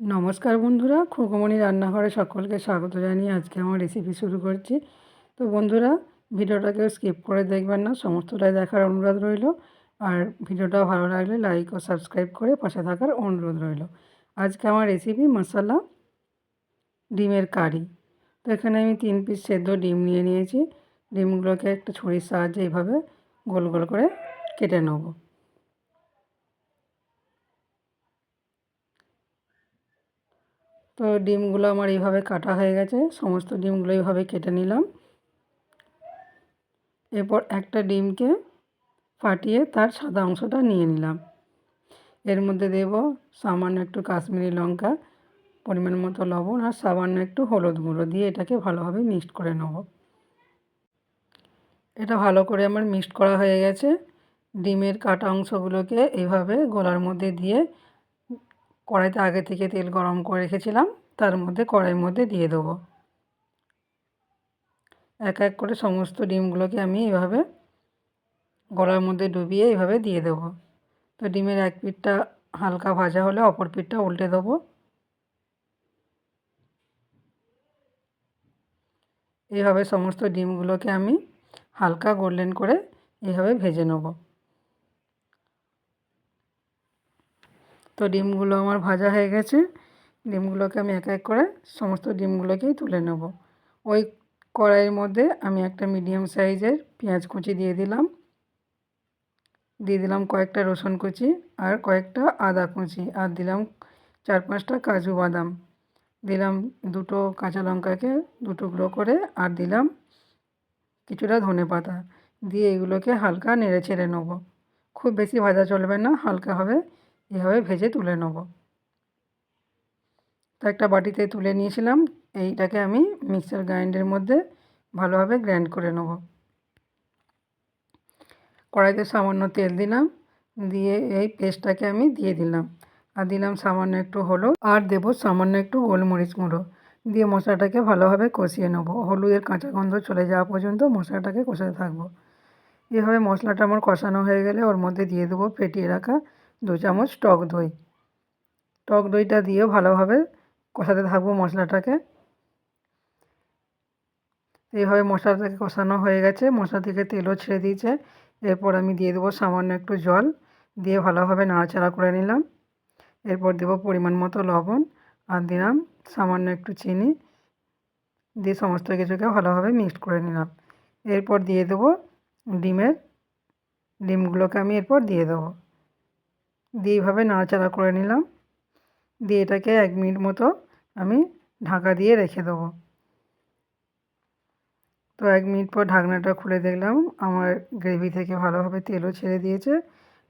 নমস্কার বন্ধুরা, খুকুমণি রান্নাঘরে সকলকে স্বাগত জানিয়ে আজকে আমার রেসিপি শুরু করছি। তো বন্ধুরা ভিডিওটাকে স্কিপ করে দেখবেন না, সমস্তটাই দেখার অনুরোধ রইল। আর ভিডিওটা ভালো লাগলে লাইক ও সাবস্ক্রাইব করে পাশে থাকার অনুরোধ রইল। আজকে আমার রেসিপি মশলা ডিমের কারি। তো এখানে আমি তিন পিস সেদ্ধ ডিম নিয়ে নিয়েছি। ডিমগুলোকে একটা ছুরির সাহায্যে এইভাবে গোল গোল করে কেটে নেব। তো ডিমগুলো আমার এইভাবে কাটা হয়ে গেছে, সমস্ত ডিমগুলো এইভাবে কেটে নিলাম। এরপর একটা ডিমকে ফাটিয়ে তার সাদা অংশটা নিয়ে নিলাম। এর মধ্যে দেব সামান্য একটু কাশ্মীরি লঙ্কা, পরিমাণ মতো লবণ আর সামান্য একটু হলুদ গুঁড়ো দিয়ে এটাকে ভালোভাবে মিক্সড করে নেব। এটা ভালো করে আমার মিক্সড করা হয়ে গেছে। ডিমের কাটা অংশগুলোকে এইভাবে গোলার মধ্যে দিয়ে কড়াইতে আগে থেকে তেল গরম করে রেখেছিলাম, তার মধ্যে কড়াইয়ের মধ্যে দিয়ে দেবো। এক এক করে সমস্ত ডিমগুলোকে আমি এভাবে গলার মধ্যে ডুবিয়ে এভাবে দিয়ে দেবো। তো ডিমের এক পিঠটা হালকা ভাজা হলে অপর পিঠটা উল্টে দেবো। এইভাবে সমস্ত ডিমগুলোকে আমি হালকা গোল্ডেন করে এইভাবে ভেজে নেব। তো ডিমগুলো আমার ভাজা হয়ে গেছে। ডিমগুলোকে আমি এক এক করে সমস্ত ডিমগুলোকেই তুলে নেব। ওই কড়াইয়ের মধ্যে আমি একটা মিডিয়াম সাইজের পেঁয়াজ কুচি দিয়ে দিলাম। দিয়ে দিলাম কয়েকটা রসুন কুচি আর কয়েকটা আদা কুচি আর দিলাম চার পাঁচটা কাজু বাদাম। দিলাম দুটো কাঁচা লঙ্কাকে দু টুকরো করে আর দিলাম কিছুটা ধনে পাতা। দিয়ে এগুলোকে হালকা নেড়ে ছেড়ে নেব। খুব বেশি ভাজা চলবে না, হালকা হবে। এভাবে ভেজে তুলে নেব। তো একটা বাটিতে তুলে নিয়েছিলাম, এইটাকে আমি মিক্সার গ্রাইন্ডের মধ্যে ভালোভাবে গ্রাইন্ড করে নেব। কড়াইতে সামান্য তেল দিলাম, দিয়ে এই পেস্টটাকে আমি দিয়ে দিলাম। আর দিলাম সামান্য একটু হলুদ, আর দেব সামান্য একটু গোলমরিচ গুঁড়ো। দিয়ে মশলাটাকে ভালোভাবে কষিয়ে নেব। হলুদের কাঁচা গন্ধ চলে যাওয়া পর্যন্ত মশলাটাকে কষাতে থাকব। এভাবে মশলাটা আমার কষানো হয়ে গেলে ওর মধ্যে দিয়ে দেবো ফেটিয়ে রাখা দু চামচ টক দই। টক দইটা দিয়েও ভালোভাবে কষাতে থাকব মশলাটাকে। এইভাবে মশলাটাকে কষানো হয়ে গেছে। মশলা থেকে তেলও ছেড়ে দিয়েছে। এরপর আমি দিয়ে দেবো সামান্য একটু জল। দিয়ে ভালোভাবে নাড়াচাড়া করে নিলাম। এরপর দেবো পরিমাণ মতো লবণ আর দিলাম সামান্য একটু চিনি। দিয়ে সমস্ত কিছুকে ভালোভাবে মিক্সড করে নিলাম। এরপর দিয়ে দেবো ডিমের, ডিমগুলোকে আমি এরপর দিয়ে দেবো। দিয়ে এইভাবে নাড়াচাড়া করে নিলাম। দিয়ে এটাকে এক মিনিট মতো আমি ঢাকা দিয়ে রেখে দেবো। তো এক মিনিট পর ঢাকনাটা খুলে দেখলাম, আমার গ্রেভি থেকে ভালোভাবে তেলও ছেড়ে দিয়েছে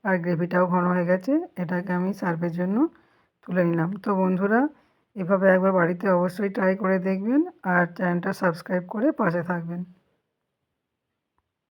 আর গ্রেভিটাও ঘন হয়ে গেছে। এটাকে আমি সার্ভের জন্য তুলে নিলাম। তো বন্ধুরা, এভাবে একবার বাড়িতে অবশ্যই ট্রাই করে দেখবেন আর চ্যানেলটা সাবস্ক্রাইব করে পাশে থাকবেন।